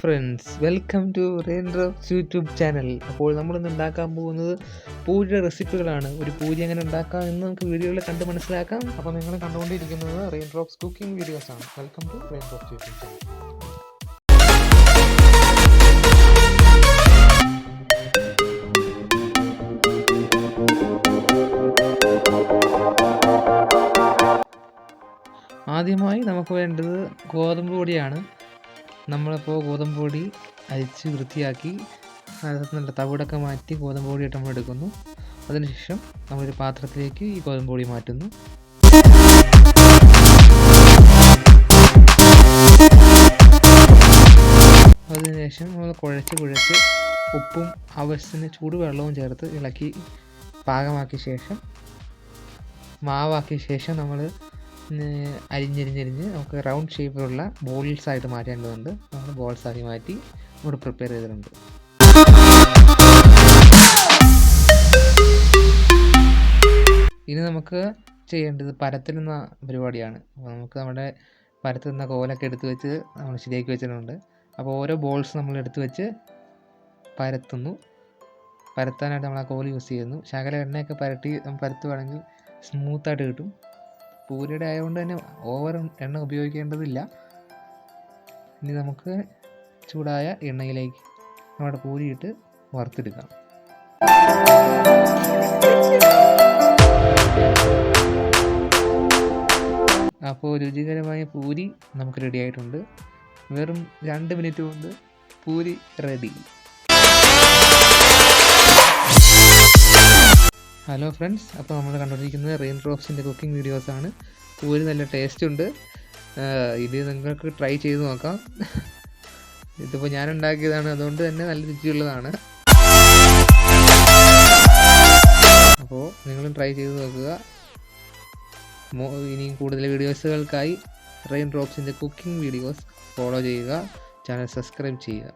Friends welcome to rain drops YouTube channel അപ്പോൾ നമ്മളിന്ന് ഉണ്ടാക്കാൻ പോകുന്നത് പൂരിയുടെ റെസിപ്പികളാണ് ഒരു പൂരി എങ്ങനെ ഉണ്ടാക്കാം എന്ന് നമുക്ക് വീഡിയോയിൽ കണ്ട് മനസ്സിലാക്കാം. അപ്പോൾ നിങ്ങൾ കണ്ടുകൊണ്ടിരിക്കുന്നത് റെയിൻ ഡ്രോപ്സ് കുക്കിംഗ് വീഡിയോസ് ആണ്. Welcome to rain drops YouTube channel ആദ്യമായി നമുക്ക് വേണ്ടത് ഗോതമ്പ് പൊടിയാണ്. നമ്മളിപ്പോൾ ഗോതമ്പ് പൊടി അരിച്ച് വൃത്തിയാക്കി നല്ല തവിടൊക്കെ മാറ്റി ഗോതമ്പ് പൊടിയായിട്ട് നമ്മൾ എടുക്കുന്നു. അതിനുശേഷം നമ്മളൊരു പാത്രത്തിലേക്ക് ഈ ഗോതമ്പ് പൊടി മാറ്റുന്നു. അതിനുശേഷം നമ്മൾ കുഴച്ച് കുഴച്ച് ഉപ്പും ആവശ്യത്തിന് ചൂടുവെള്ളവും ചേർത്ത് ഇളക്കി പാകമാക്കിയ ശേഷം മാവാക്കിയ ശേഷം നമ്മൾ അരിഞ്ഞരിഞ്ഞരിഞ്ഞ് നമുക്ക് റൗണ്ട് ഷേപ്പിലുള്ള ബോൾസ് ആയിട്ട് മാറ്റേണ്ടതുണ്ട് നമ്മൾ ബോൾസ് ആക്കി മാറ്റി നമ്മൾ പ്രിപ്പയർ ചെയ്തിട്ടുണ്ട്. ഇനി നമുക്ക് ചെയ്യേണ്ടത് പരത്തുന്ന പരിപാടിയാണ്. അപ്പോൾ നമുക്ക് നമ്മുടെ പരത്തുന്ന കോലൊക്കെ എടുത്ത് വെച്ച് നമ്മൾ ശരിയാക്കി വെച്ചിട്ടുണ്ട്. അപ്പോൾ ഓരോ ബോൾസ് നമ്മൾ എടുത്ത് വെച്ച് പരത്തുന്നു. പരത്താനായിട്ട് നമ്മൾ ആ കോൽ യൂസ് ചെയ്യുന്നു. ശകല എണ്ണയൊക്കെ പരട്ടി നമ്മൾ പരത്തുവാണെങ്കിൽ സ്മൂത്തായിട്ട് കിട്ടും. പൂരിയുടെ ആയതുകൊണ്ട് തന്നെ ഓവർ എണ്ണ ഉപയോഗിക്കേണ്ടതില്ല. ഇനി നമുക്ക് ചൂടായ എണ്ണയിലേക്ക് നമ്മുടെ പൂരിയിട്ട് വറുത്തെടുക്കാം. അപ്പോൾ രുചികരമായ പൂരി നമുക്ക് റെഡി ആയിട്ടുണ്ട്. വെറും രണ്ട് മിനിറ്റ് കൊണ്ട് പൂരി റെഡി ഹലോ ഫ്രണ്ട്സ് അപ്പോൾ നമ്മൾ കണ്ടുകൊണ്ടിരിക്കുന്നത് റെയിൻ ഡ്രോപ്സിന്റെ കുക്കിംഗ് വീഡിയോസാണ് പൂരി നല്ല ടേസ്റ്റ് ഉണ്ട്. ഇത് നിങ്ങൾക്ക് ട്രൈ ചെയ്ത് നോക്കാം. ഇതിപ്പോൾ ഞാൻ ഉണ്ടാക്കിയതാണ്. അതുകൊണ്ട് തന്നെ നല്ല രുചിയുള്ളതാണ്. അപ്പോൾ നിങ്ങളും ട്രൈ ചെയ്ത് നോക്കുക. ഇനിയും കൂടുതൽ വീഡിയോസുകൾക്കായി റെയിൻ ഡ്രോപ്സിന്റെ കുക്കിംഗ് വീഡിയോസ് ഫോളോ ചെയ്യുക. ചാനൽ സബ്സ്ക്രൈബ് ചെയ്യുക.